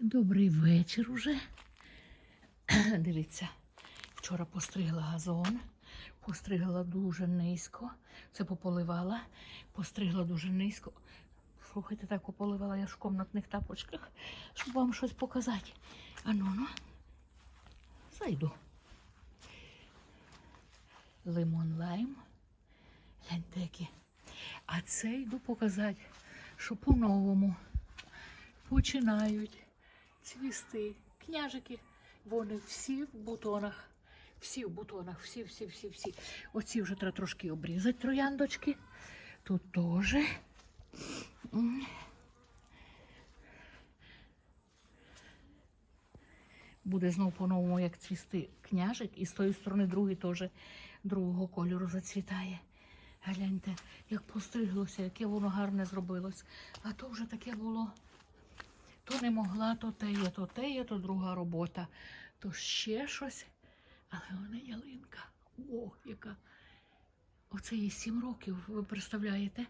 Добрий вечір уже. Дивіться, вчора постригла газон, постригла дуже низько. Це пополивала, постригла дуже низько. Слухайте, так пополивала я в комнатних тапочках, щоб вам щось показати. Ану, ну, зайду. Лимон лайм. Гляньте які. А це йду показати, що по-новому починають цвісти. Княжики, вони всі в бутонах. Всі в бутонах, всі, всі, всі, всі. Оці вже треба трошки обрізати трояндочки. Тут теж. Буде знов по-новому, як цвісти княжик, і з тої сторони другий теж другого кольору зацвітає. Гляньте, як постриглося, яке воно гарне зробилось. А то вже таке було. То не могла, то те є, то те є, то друга робота, то ще щось. Але вона ялинка. О, яка. Оце їй сім років, ви представляєте?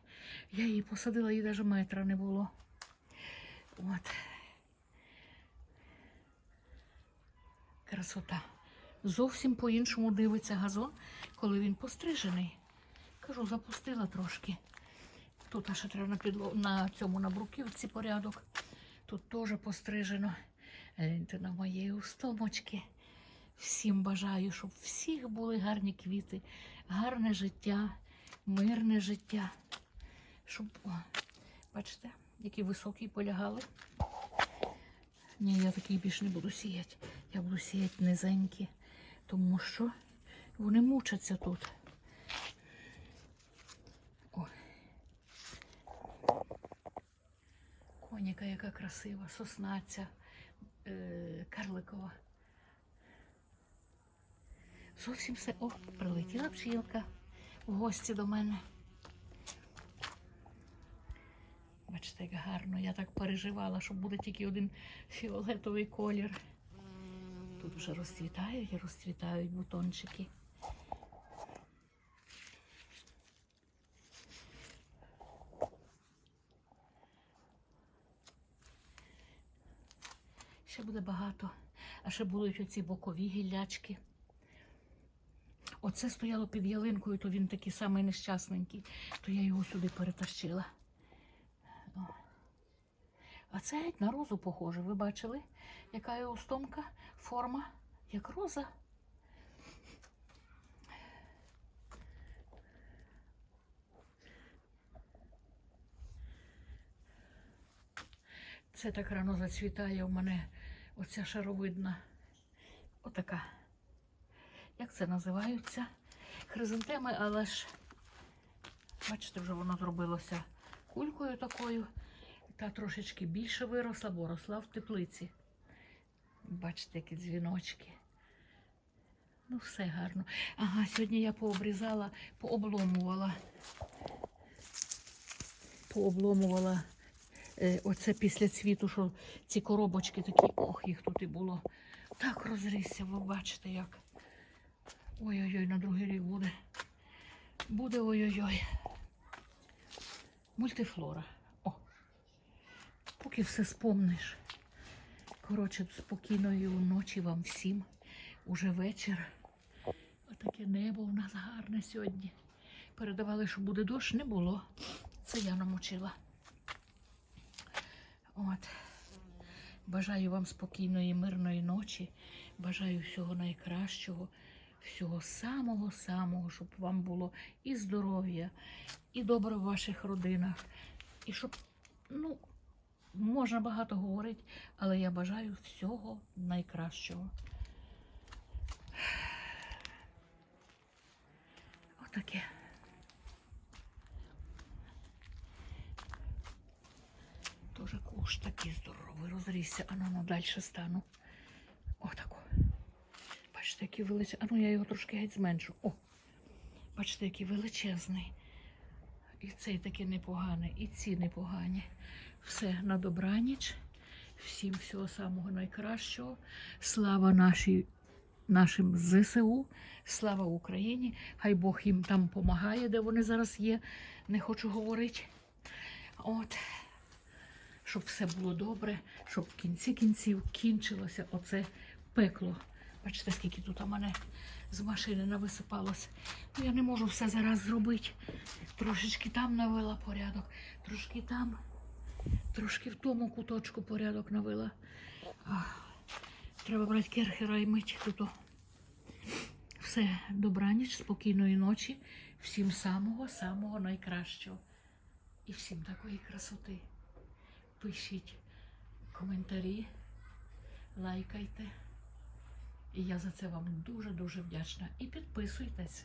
Я її посадила, їй навіть метра не було. От. Красота. Зовсім по-іншому дивиться газон, коли він пострижений. Кажу, запустила трошки. Тут аж треба на, підло... на цьому на бруківці порядок. Тут теж пострижено. Гляньте на мої устомочки. Всім бажаю, щоб всіх були гарні квіти, гарне життя, мирне життя. Щоб, о, бачите, які високі полягали. Ні, я такий більше не буду сіяти. Я буду сіяти низенькі, тому що вони мучаться тут. Коніка, яка красива, соснаця, е, карликова. Зовсім все. О, прилетіла пчілка в гості до мене. Бачите, як гарно. Я так переживала, що буде тільки один фіолетовий колір. Тут вже розцвітають і розцвітають бутончики. Ще буде багато. А ще будуть оці бокові гіллячки. Оце стояло під ялинкою, то він такий самий нещасненький, то я його сюди перетащила. А це геть на розу похоже. Ви бачили, яка його стомка, форма, як роза. Це так рано зацвітає у мене оця шаровидна. Отака. Як це називаються? Хризантеми, але ж, бачите, вже воно зробилося кулькою такою. Та трошечки більше виросла, бо росла в теплиці. Бачите, які дзвіночки. Ну, все гарно. Ага, сьогодні я пообрізала, пообломувала. Пообломувала оце після цвіту, що ці коробочки такі, ох, їх тут і було. Так розрісся, ви бачите, як. Ой-ой-ой, на другий рік буде. Буде ой-ой-ой. Мультифлора. О. Поки все спомниш. Коротше, спокійної ночі вам всім. Уже вечір. Отаке небо у нас гарне сьогодні. Передавали, що буде дощ, не було. Це я намочила. От. Бажаю вам спокійної, мирної ночі. Бажаю всього найкращого, всього самого-самого, щоб вам було і здоров'я, і добре в ваших родинах. І щоб, ну, можна багато говорити, але я бажаю всього найкращого. Отаке. Куш такий здоровий, розрісся. А ну, ну далі стану. Отако. Бачите, який величезний. А ну я його трошки геть зменшу. О! Бачите, який величезний. І цей такий непоганий, і ці непогані. Все на добраніч. Всім всього самого найкращого. Слава нашій, нашим ЗСУ, слава Україні. Хай Бог їм там допомагає, де вони зараз є. Не хочу говорити. От. Щоб все було добре, щоб в кінці кінців кінчилося оце пекло. Бачите, скільки тут у мене з машини нависипалось. Ну, я не можу все зараз зробити. Трошечки там навела порядок, трошки там, трошки в тому куточку порядок навела. Ах, треба брати керхера і мить тут. Все, добраніч, спокійної ночі, всім самого-самого найкращого. І всім такої красоти. Пишіть коментарі, лайкайте. І я за це вам дуже-дуже вдячна. І підписуйтесь.